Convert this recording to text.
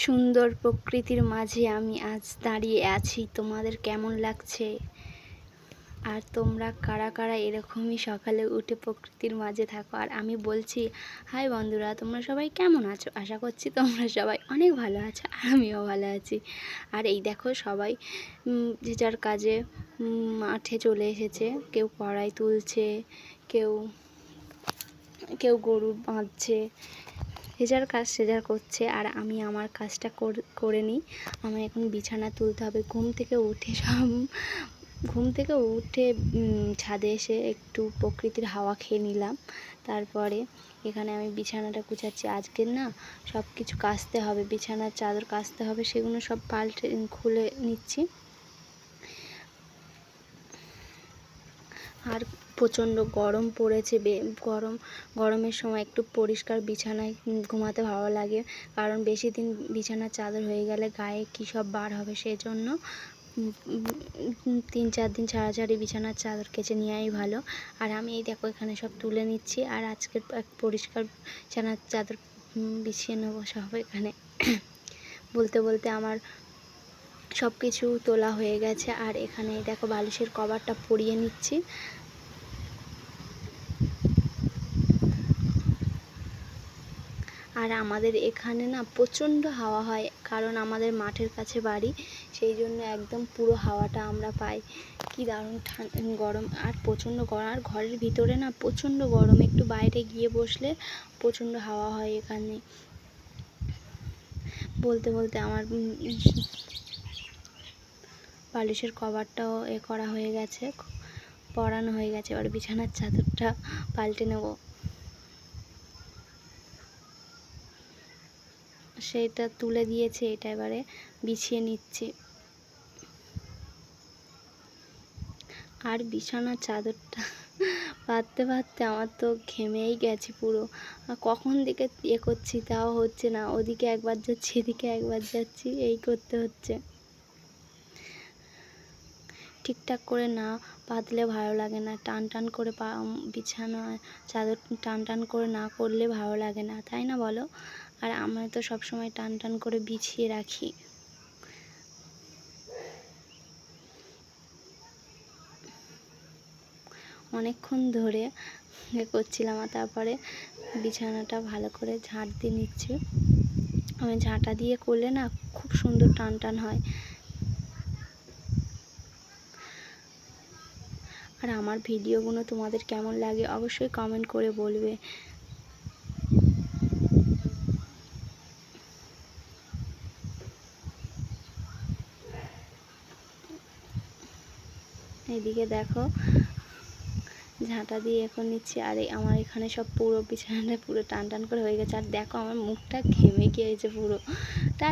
সুন্দর প্রকৃতির মাঝে আমি আজ দাঁড়িয়ে আছি। তোমাদের কেমন লাগছে? আর তোমরা কারা কারা এরকমই সকালে উঠে প্রকৃতির মাঝে থাকো? আর আমি বলছি, হাই বন্ধুরা, তোমরা সবাই কেমন আছো? আশা করছি তোমরা সবাই অনেক ভালো আছো, আর আমিও ভালো আছি। আর এই দেখো সবাই যে যার কাজে মাঠে চলে এসেছে। কেউ কড়াই তুলছে, কেউ কেউ গরু বাঁধছে যে যার কাজ সে যার করছে আর আমি আমার কাজটা করে নিই। আমার এখন বিছানা তুলতে হবে। ঘুম থেকে উঠে সব, ঘুম থেকে উঠে ছাদে এসে একটু প্রকৃতির হাওয়া খেয়ে নিলাম। তারপরে এখানে আমি বিছানাটা গুছাচ্ছি। আজকের না সব কিছু কাচতে হবে। বিছানার চাদর কাচতে হবে। সেগুলো সব পাল্টে খুলে নিচ্ছি। আর প্রচণ্ড গরম পড়েছে, বে, গরম, গরমের সময় একটু পরিষ্কার বিছানায় ঘুমাতে ভালো লাগে। কারণ বেশি দিন বিছানার চাদর হয়ে গেলে গায়ে কী সব বার হবে সেই জন্য তিন চার দিন ছাড়াছাড়ি বিছানার চাদর কেচে নেওয়াই ভালো। আর আমি এই দেখো এখানে সব তুলে নিচ্ছি। আর আজকের পরিষ্কার বিছানার চাদর বিছিয়ে নেব সব এখানে। বলতে বলতে আমার সব কিছু তোলা হয়ে গেছে। আর এখানে দেখো বালিশের কভারটা পরিয়ে নিচ্ছি। আর আমাদের এখানে না প্রচণ্ড হাওয়া হয়, কারণ আমাদের মাঠের কাছে বাড়ি। সেই জন্য একদম পুরো হাওয়াটা আমরা পাই। কি দারুণ গরম, আর প্রচণ্ড গরম। আর ঘরের ভিতরে না প্রচণ্ড গরম। একটু বাইরে গিয়ে বসলে প্রচণ্ড হাওয়া হয় এখানে। বলতে বলতে আমার বালিশের কভারটাও এ করা হয়ে গেছে, পরানো হয়ে গেছে। এবার বিছানার চাদরটা পাল্টে নেব। সেটা তুলে দিয়েছে, এটা এবারে বিছিয়ে নিচ্ছি। আর বিছানার চাদরটা পাততে পাততে আমার তো ঘেমেই গেছে পুরো। কখন দিকে ইয়ে করছি তাও হচ্ছে না, ওদিকে একবার যাচ্ছি, এদিকে একবার যাচ্ছি, এই করতে হচ্ছে। ঠিকঠাক করে না পাতলে ভালো লাগে না টান টান করে পা বিছানা, চাদর টান টান করে না করলে ভালো লাগে না, তাই না বলো? আর আমরা তো সবসময় টান টান করে বিছিয়ে রাখি। অনেকক্ষণ ধরে করছিলাম আর তারপরে বিছানাটা ভালো করে ঝাঁট দিয়ে নিচ্ছি। আমি ঝাঁটা দিয়ে করলে না খুব সুন্দর টান টান হয়। আর আমার ভিডিওগুলো তোমাদের কেমন লাগে অবশ্যই কমেন্ট করে বলবে। এদিকে দেখো, ঝাঁটা দিয়ে এখন নিচ্ছি, আর আমার এখানে সব পুরো বিছানাটা পুরো টান টান করে হয়ে গেছে। আর দেখো আমার মুখটা ঘেমে গিয়েছে পুরো। টা